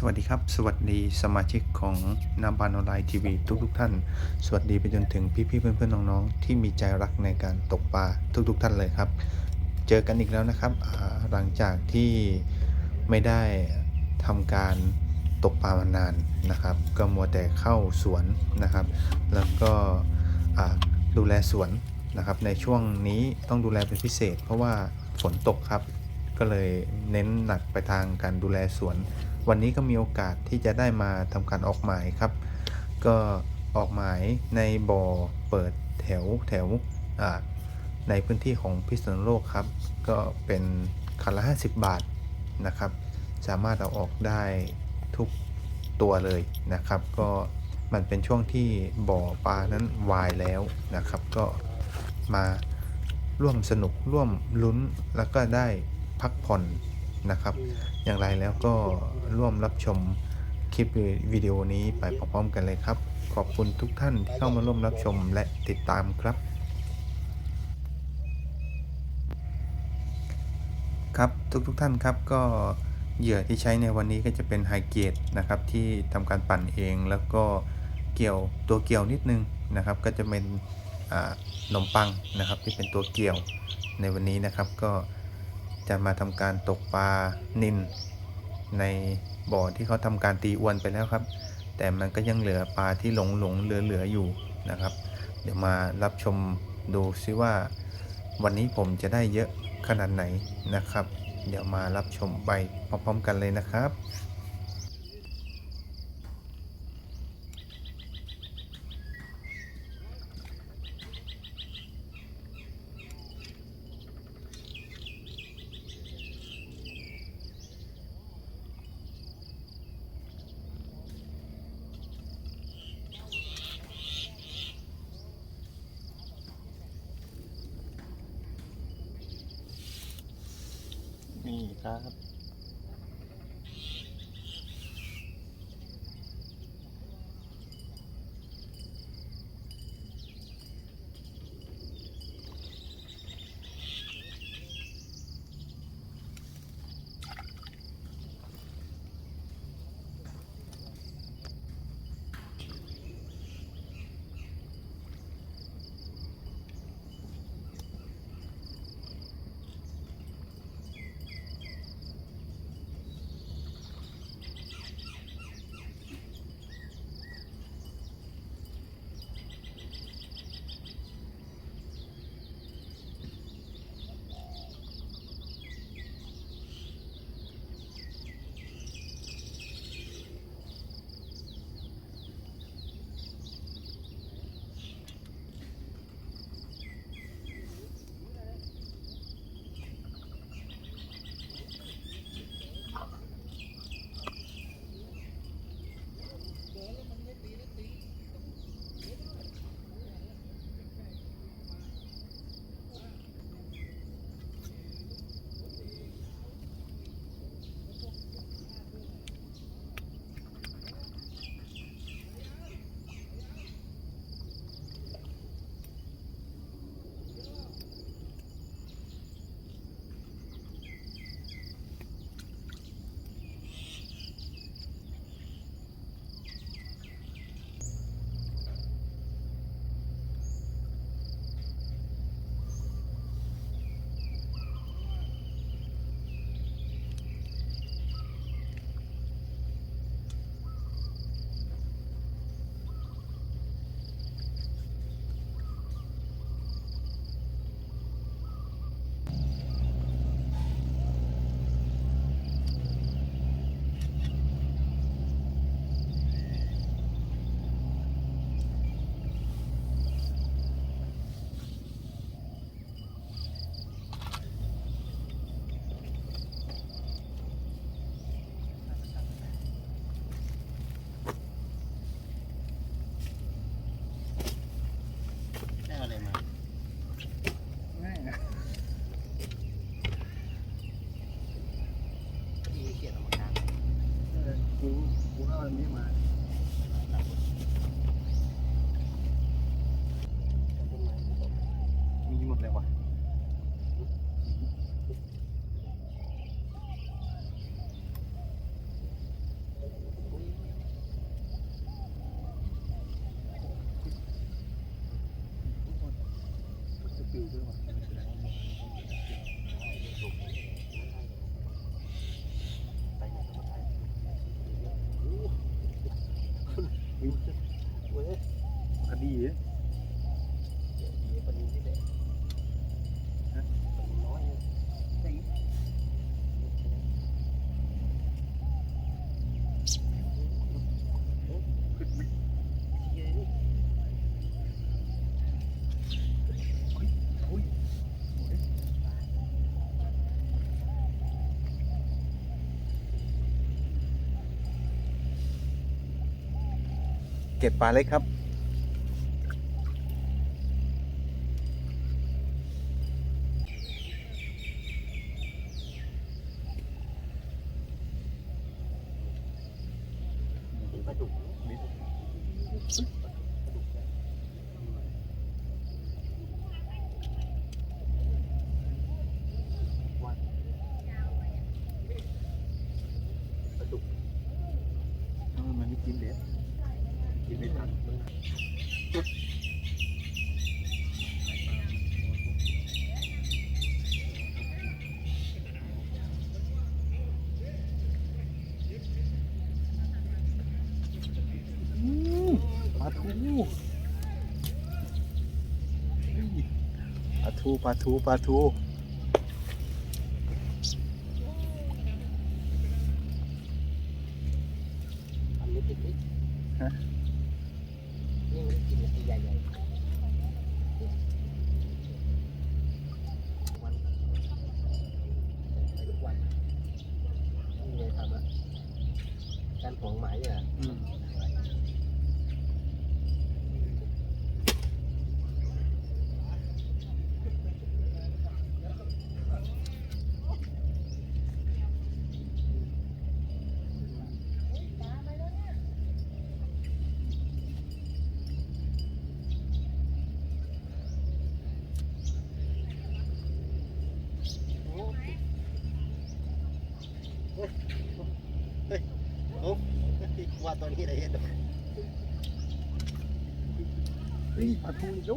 สวัสดีครับ สวัสดีสมาชิกของนาบานออนไลน์ทีวีทุกๆท่าน สวัสดีไปจนถึงพี่ๆเพื่อนๆน้องๆที่มีใจรักในการตกปลาทุกๆท่านเลยครับ เจอกันอีกแล้วนะครับหลังจากที่ไม่ได้ทำการตกปลามานานนะครับ ก็มัวแต่เข้าสวนนะครับ แล้วก็ดูแลสวนนะครับ ในช่วงนี้ต้องดูแลเป็นพิเศษ เพราะว่าฝนตกครับ ก็เลยเน้นหนักไปทางการดูแลสวน วันนี้ก็มีโอกาสที่จะได้มาทำการออกหมายครับ ก็ออกหมายในบ่อเปิดแถวแถวในพื้นที่ของพิษณุโลกครับ ก็เป็นคันละ 50 บาทนะครับ สามารถเอาออกได้ทุกตัวเลยนะครับ ก็มันเป็นช่วงที่บ่อปลานั้นวายแล้วนะครับ ก็มาร่วมสนุกร่วมลุ้นแล้วก็ได้พักผ่อน นะครับ อย่างไรแล้วก็ร่วมรับชมคลิปวิดีโอนี้ไปพร้อมๆกันเลยครับ ขอบคุณทุกท่านที่เข้ามาร่วมรับชมและติดตามครับ ครับทุกๆท่านครับก็เหยื่อที่ใช้ในวันนี้ก็จะเป็นไฮเกรดนะครับที่ทำการปั่นเองแล้วก็เกี่ยวตัวเกี่ยวนิดนึงนะครับ ก็จะเป็นอ่าขนมปังนะครับที่เป็นตัวเกี่ยวในวันนี้นะครับก็ จะมาทำการตกปลานินในบ่อที่เขาทำการตีอวนไปแล้วครับ แต่มันก็ยังเหลือปลาที่หลงหลงเหลือเหลืออยู่นะครับ เดี๋ยวมารับชมดูซิว่า วันนี้ผมจะได้เยอะขนาดไหนนะครับ เดี๋ยวมารับชมไปพร้อมๆกันเลยนะครับ นี่ เก็บปลาเล็กครับ ปลาดุกปลาดุกเออมันไม่กินเด็ดกินไม่ทัน ปลาทู ปลาทูปลาทูปลาทูอันนี้ติดนิดฮะนี่ไม่ได้กินนาทีใหญ่ๆวันไปทุกวันนี่เลยทำอะการของหมายเนี่ย ตอนนี้ได้เห็นเฮ้ยปลาทูดู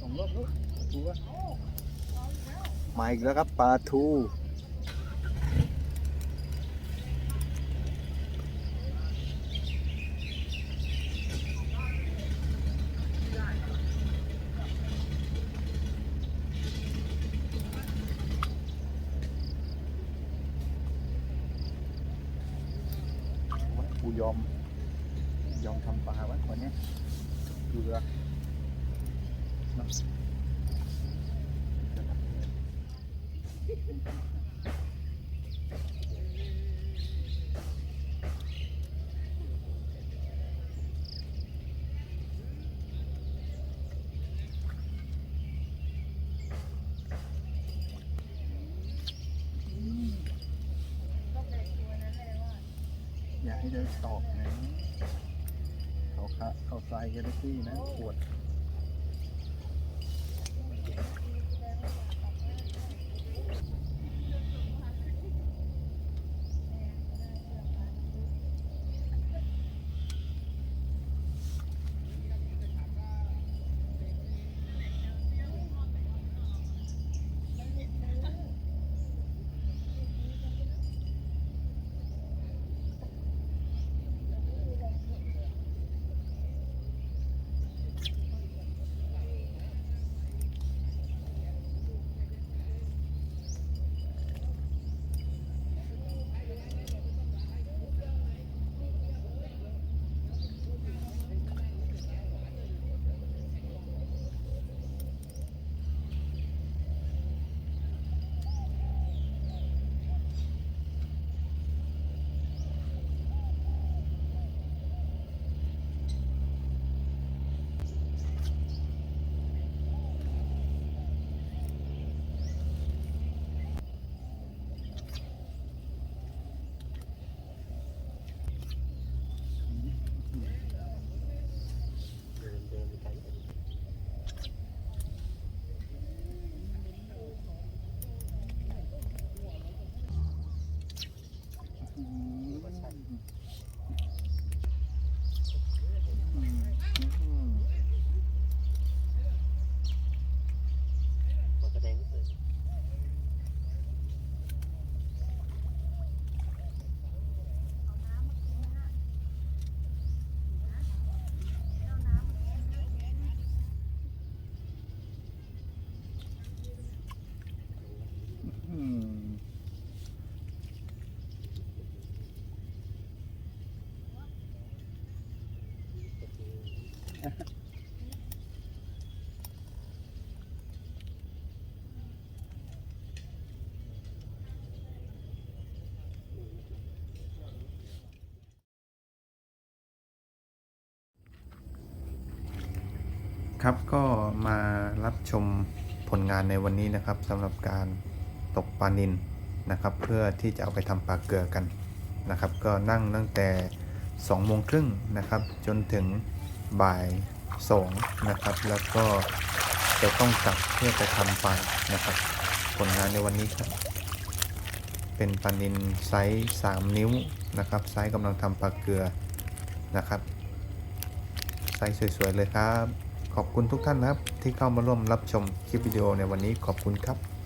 สองรอบแล้วปลาทูวะมาอีกแล้วครับปลาทู กูยอม ยอมทำปลาไวะวันนี้ยดูเรือนอะอย่าให้เดินตอกนะ เขาคะเขาใส่กันได้ที่นะขวด ครับก็มารับชมผลงานในวันนี้นะครับสำหรับการตกปลานินนะครับ เพื่อที่จะเอาไปทำปลาเกลือกันนะครับ ก็นั่งตั้งแต่2โมงครึ่งนะครับ จนถึงบ่าย2นะครับ แล้วก็จะต้องกลับเพื่อไปทำปลานะครับ ผลงานในวันนี้ครับ เป็นปลานินไซส์3นิ้วนะครับไซส์กำลังทำปลาเกลือนะครับไซส์สวยๆเลยครับ ขอบคุณทุกท่านนะครับ ที่เข้ามาร่วมรับชมคลิปวิดีโอในวันนี้ขอบคุณครับ